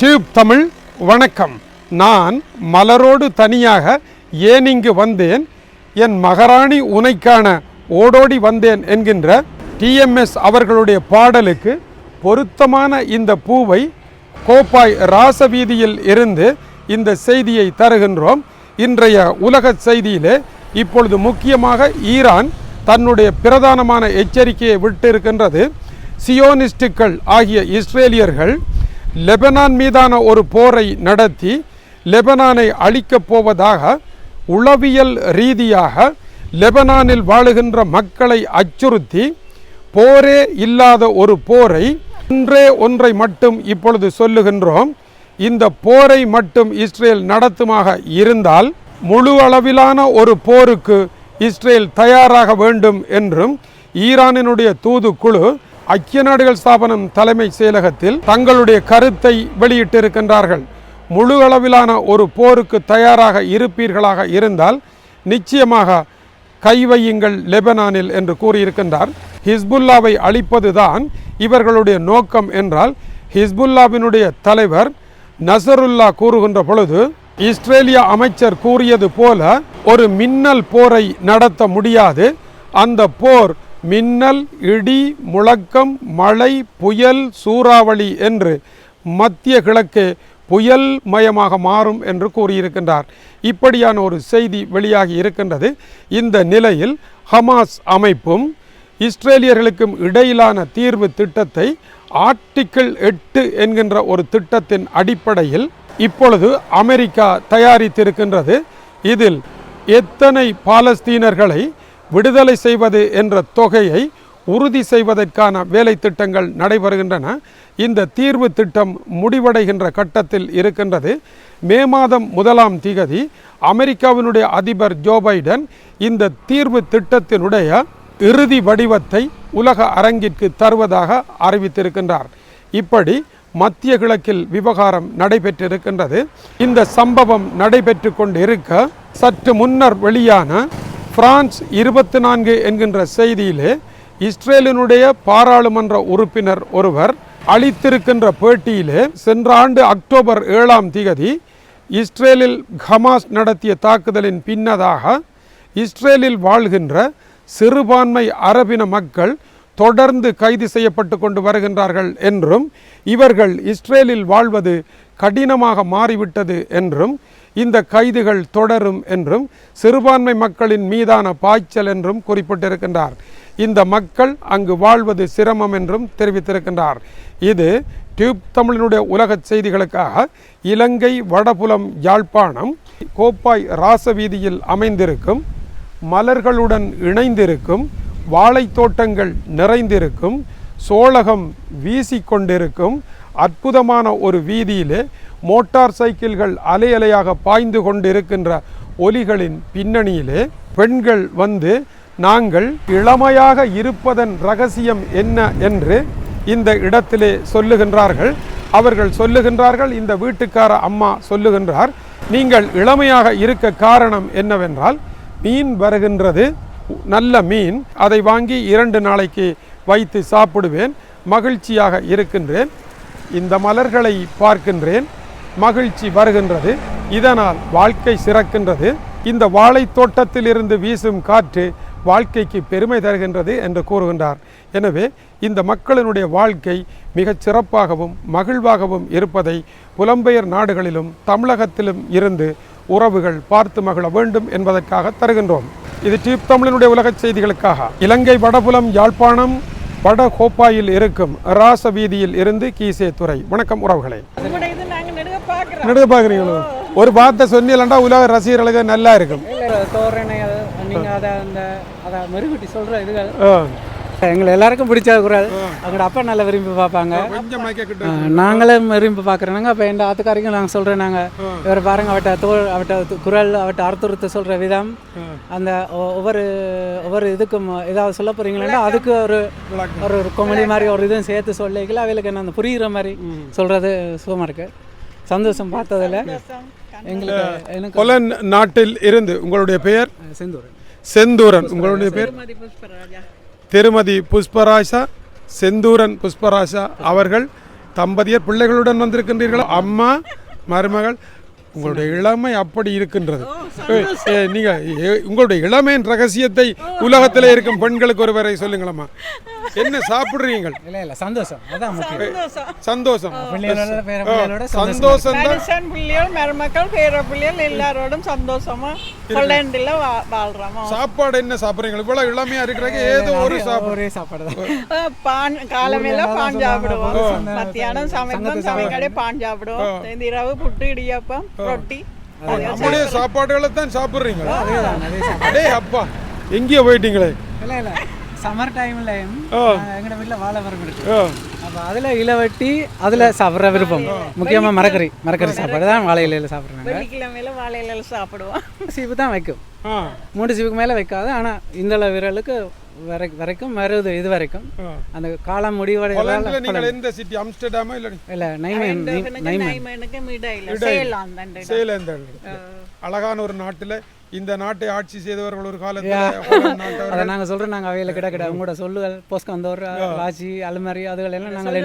Tube Tamil வணக்கம். நான் மலரோடு தனியாக ஏன் இங்கு வந்தேன்? என் மகாராணி உனைக்கான ஓடோடி வந்தேன் என்கின்ற டிஎம்எஸ் அவர்களுடைய பாடலுக்கு பொருத்தமான இந்த பூவை கோப்பாய் ராசவீதியில் இருந்து இந்த செய்தியை தருகின்றோம். இன்றைய உலக செய்தியிலே இப்பொழுது முக்கியமாக ஈரான் தன்னுடைய பிரதானமான எச்சரிக்கையை விட்டிருக்கின்றது. சியோனிஸ்டுகள் ஆகிய இஸ்ரேலியர்கள் லெபனான் மீதான ஒரு போரை நடத்தி லெபனானை அழிக்கப் போவதாக உளவியல் ரீதியாக லெபனானில் வாழுகின்ற மக்களை அச்சுறுத்தி போரே இல்லாத ஒரு போரை ஒன்றே ஒன்றை மட்டும் இப்பொழுது சொல்லுகின்றோம். இந்த போரை மட்டும் இஸ்ரேல் நடத்துமாக இருந்தால் முழு அளவிலான ஒரு போருக்கு இஸ்ரேல் தயாராக வேண்டும் என்றும் ஈரானினுடைய தூதுக்குழு ஐக்கிய நாடுகள் ஸ்தாபனம் தலைமை செயலகத்தில் தங்களுடைய கருத்தை வெளியிட்டிருக்கின்றார்கள். முழு அளவிலான ஒரு போருக்கு தயாராக இருப்பீர்களாக இருந்தால் நிச்சயமாக கைவையுங்கள் லெபனானில் என்று கூறியிருக்கின்றார். ஹிஸ்புல்லாவை அழிப்பதுதான் இவர்களுடைய நோக்கம் என்றால் ஹிஸ்புல்லாவினுடைய தலைவர் நசருல்லா கூறுகின்ற பொழுது இஸ்ரேலிய அமைச்சர் கூறியது போல ஒரு மின்னல் போரை நடத்த முடியாது. அந்த போர் மின்னல் இடி முழக்கம் மழை புயல் சூறாவளி என்று மத்திய கிழக்கு புயல் மயமாக மாறும் என்று கூறியிருக்கின்றார். இப்படியான ஒரு செய்தி வெளியாகி இருக்கின்றது. இந்த நிலையில் ஹமாஸ் அமைப்பும் இஸ்ரேலியர்களுக்கும் இடையிலான தீர்வு திட்டத்தை ஆர்டிக்கிள் எட்டு என்கின்ற ஒரு திட்டத்தின் அடிப்படையில் இப்பொழுது அமெரிக்கா தயாரித்திருக்கின்றது. இதில் எத்தனை பாலஸ்தீனர்களை விடுதலை செய்வது என்ற தொகையை உறுதி செய்வதற்கான வேலை திட்டங்கள் நடைபெறுகின்றன. இந்த தீர்வு திட்டம் முடிவடைகின்ற கட்டத்தில் இருக்கின்றது. மே மாதம் முதலாம் திகதி அமெரிக்காவினுடைய அதிபர் ஜோ பைடன் இந்த தீர்வு திட்டத்தினுடைய இறுதி வடிவத்தை உலக அரங்கிற்கு தருவதாக அறிவித்திருக்கின்றார். இப்படி மத்திய கிழக்கில் விவகாரம் நடைபெற்றிருக்கின்றது. இந்த சம்பவம் நடைபெற்று கொண்டிருக்க சற்று முன்னர் வெளியான பிரான்ஸ் இருபத்தி நான்கு என்கின்ற செய்தியிலே இஸ்ரேலினுடைய பாராளுமன்ற உறுப்பினர் ஒருவர் அளித்திருக்கின்ற பேட்டியிலே சென்ற ஆண்டு அக்டோபர் ஏழாம் திகதி இஸ்ரேலில் ஹமாஸ் நடத்திய தாக்குதலின் பின்னதாக இஸ்ரேலில் வாழ்கின்ற சிறுபான்மை அரபின மக்கள் தொடர்ந்து கைது செய்யப்பட்டு கொண்டு வருகின்றார்கள் என்றும் இவர்கள் இஸ்ரேலில் வாழ்வது கடினமாக மாறிவிட்டது என்றும் இந்த கைதுகள் தொடரும் என்றும் சிறுபான்மை மக்களின் மீதான பாய்ச்சல் என்றும் குறிப்பிட்டிருக்கின்றார். இந்த மக்கள் அங்கு வாழ்வது சிரமம் என்றும் தெரிவித்திருக்கின்றார். இது டியூப் தமிழினுடைய உலக செய்திகளுக்காக இலங்கை வடபுலம் யாழ்ப்பாணம் கோப்பாய் ராசவீதியில் அமைந்திருக்கும் மலர்களுடன் இணைந்திருக்கும் வாழைத் தோட்டங்கள் நிறைந்திருக்கும் சோழகம் வீசிக்கொண்டிருக்கும் அற்புதமான ஒரு வீதியிலே மோட்டார் சைக்கிள்கள் அலை அலையாக பாய்ந்து கொண்டிருக்கின்ற ஒலிகளின் பின்னணியிலே பெண்கள் வந்து நாங்கள் இளமையாக இருப்பதன் ரகசியம் என்ன? என்று இந்த இடத்திலே சொல்லுகின்றார்கள். அவர்கள் சொல்லுகின்றார்கள் இந்த வீட்டுக்கார அம்மா சொல்லுகின்றார் நீங்கள் இளமையாக இருக்க காரணம் என்னவென்றால் மீன் வருகின்றது நல்ல மீன் அதை வாங்கி இரண்டு நாளைக்கு வைத்து சாப்பிடுவேன். மகிழ்ச்சியாக இருக்கின்றேன். இந்த மலர்களை பார்க்கின்றேன். மகிழ்ச்சி வருகின்றது. இதனால் வாழ்க்கை சிறக்கின்றது. இந்த வாழைத் தோட்டத்திலிருந்து வீசும் காற்று வாழ்க்கைக்கு பெருமை தருகின்றது என்று கூறுகின்றார். எனவே இந்த மக்களினுடைய வாழ்க்கை மிகச் சிறப்பாகவும் மகிழ்வாகவும் இருப்பதை புலம்பெயர் நாடுகளிலும் தமிழகத்திலும் இருந்து உறவுகள் பார்த்து மகிழ வேண்டும் என்பதற்காக தருகின்றோம். இது டியூப் தமிழினுடைய உலகச் செய்திகளுக்காக. இலங்கை வடபுலம் யாழ்ப்பாணம் வட கோப்பாயில் இருக்கும் ராச வீதியில் இருந்து கீசே துறை வணக்கம் உறவுகளே. நடுக பார்க்குறீங்களோ? ஒரு வார்த்தை சொன்னீங்களா உலக ரசிகர்களுக்கு நல்லா இருக்கும். எங்களை எல்லாருக்கும் பிடிச்ச குரல். அவங்களோட அப்பா நல்லா விரும்பி பார்ப்பாங்க. நாங்களும் விரும்பி பார்க்குறோங்க அப்போ எங்கள் ஆத்துக்காரிக்கும் நாங்கள் சொல்கிறோம் நாங்கள் இவர் பாருங்க அவட்ட தோல் அவட்ட குரல் அவட்ட அர்த்தத்தை சொல்கிற விதம். அந்த ஒ- ஒவ்வொரு ஒவ்வொரு இதுக்கும் ஏதாவது சொல்ல போகிறீங்களா அதுக்கு ஒரு ஒரு கொமெடி மாதிரி ஒரு இதுவும் சேர்த்து சொல்லிக்கல. அவைகளுக்கு என்ன அந்த புரிகிற மாதிரி சொல்கிறது சுகமாக இருக்கு. சந்தோஷம் பார்த்ததில். எங்களுக்கு எனக்கு கொல நாட்டில் இருந்து உங்களுடைய பெயர்? செந்தூர் செந்தூரன். உங்களுடைய பேர் திருமதி புஷ்பராஜா செந்தூரன் புஷ்பராஜா அவர்கள் தம்பதியர் பிள்ளைகளுடன் வந்திருக்கின்றீர்கள்? அம்மா மருமகள் உங்களுடைய இளமை அப்படி இருக்கின்றது. நீங்க உங்களுடைய இளமையின் ரகசியத்தை உலகத்திலே இருக்கும் பெண்களுக்கு ஒருவரை சொல்லுங்களம்மா. என்ன சாப்பிடுறீங்க இல்லை இல்லை சந்தோஷம். அதான் முக்கியம். சந்தோஷம். தான் பிள்ளைகள் மருமக்கள் பேர பிள்ளைகள் எல்லாரோடும் சந்தோஷமா? கொள்ளைண்டில் வாழ்றோம்? சாப்பாடு என்ன சாப்பிடுறீங்க? இவ்வளவு இளமையா இருக்கிறாங்க ஏதோ ஒரு சாப்பாடு. சாப்பாடு பான் காலமேல பான் சாப்பிடுவோம். மத்தியானம் சமைப்போம் சமைக்கடை பான் சாப்பிடுவோம். இந்த இரவு புட்டு இடியப்பம். ரொட்டி. நம்முடைய சாப்பாடுகளை தான் சாப்பிடுறீங்க அதேதான் அதே சாப்பாடு அடே அப்பா எங்கேயோ போயிட்டீங்களே? இல்லை இல்லை. சம்மர் டைம்லையும் ஆ. எங்களோட வீட்டில் வாழை மரம் இருக்கு. அப்போ அதில் இலவட்டி அதில் சாப்பிட்ற விருப்பம். முக்கியமாக மரக்கறி மரக்கறி சாப்பாடு தான் வாழை இலையில் சாப்பிட்றாங்க. வெள்ளிக்கிழமையில வாழையில சாப்பிடுவோம். சீப்பு தான் வைக்கும். ஆ, மூணு சீப்புக்கு மேலே வைக்காது ஆனால் இந்த விரலுக்கு வரை வரைக்கும் வருது இது வரைக்கும். அந்த காலம் முடிவடைய ஹாலண்ட்ல நீங்கள் எந்த சிட்டி அம்ஸ்டர்டாமா இல்லை இல்லை நைமேன் நைமனுக்கு மிடையில அழகான ஒரு நாட்டுல இந்த நாட்டை ஆட்சி செய்தவர்கள் ஒரு காலத்துல அதை நாங்கள் சொல்கிறோம் நாங்கள் அவையில் கிட கிட. உங்களோட சொல்லுகள் போஸ்ட் வந்தவர் வாட்சி அலுமாரி அதுகள் எல்லாம் நாங்கள்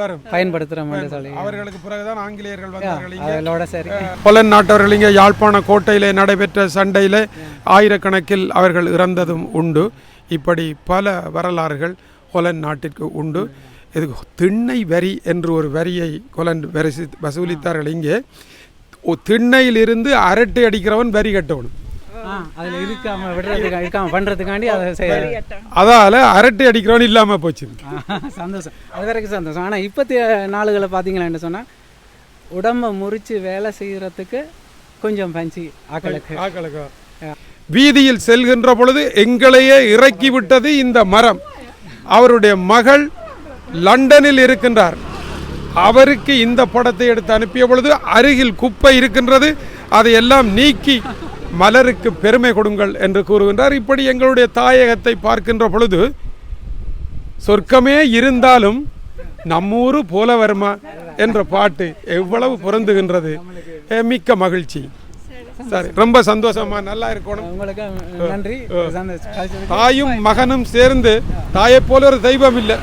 வரும். பயன்படுத்துகிறோம் சொல்லி. அவர்களுக்கு பிறகுதான் ஆங்கிலேயர்கள் வந்தார்கள் அதோட சரி. ஹொலன் நாட்டவர்கள் இங்கே யாழ்ப்பாண கோட்டையிலே நடைபெற்ற சண்டையில் ஆயிரக்கணக்கில் அவர்கள் இறந்ததும் உண்டு. இப்படி பல வரலாறுகள் ஹொலன் நாட்டிற்கு உண்டு. இது திண்ணை வரி என்று ஒரு வரியை கொலன் வரிசி வசூலித்தார்கள். இங்கே ஒ- திண்ணையிலிருந்து அரட்டை அடிக்கிறவன் வரி கட்டணும் ஆ அதில் இருக்காம விடுறதுக்கு இருக்காம பண்ணுறதுக்காண்டி அதை செய்ய அதால் அரட்டை அடிக்கிறவன் இல்லாமல் போச்சு சந்தோஷம். அது வரைக்கும் சந்தோஷம். ஆனால் இப்போத்திய நாளுகளை பார்த்தீங்களா சொன்னால் உடம்பை முறித்து வேலை செய்கிறதுக்கு கொஞ்சம் பஞ்சி ஆக்களுக்கு. ஆக்களுக்கு. வீதியில் செல்கின்ற பொழுது எங்களையே இறக்கிவிட்டது இந்த மரம். அவருடைய மகள் லண்டனில் இருக்கின்றார். அவருக்கு இந்த படத்தை எடுத்து அனுப்பிய பொழுது அருகில் குப்பை இருக்கின்றது. அதையெல்லாம் நீக்கி மலருக்கு பெருமை கொடுங்கள் என்று கூறுகின்றார். இப்படி எங்களுடைய தாயகத்தை பார்க்கின்ற பொழுது சொர்க்கமே இருந்தாலும் நம்மூரு போல வருமா என்ற பாட்டு எவ்வளவு பொருந்துகின்றது. மிக்க மகிழ்ச்சி. சரி ரொம்ப சந்தோஷமா நல்லா இருக்கணும். உங்களுக்கு நன்றி. தாயும் மகனும் சேர்ந்து தாயைப் போல ஒரு தெய்வம் இல்லை.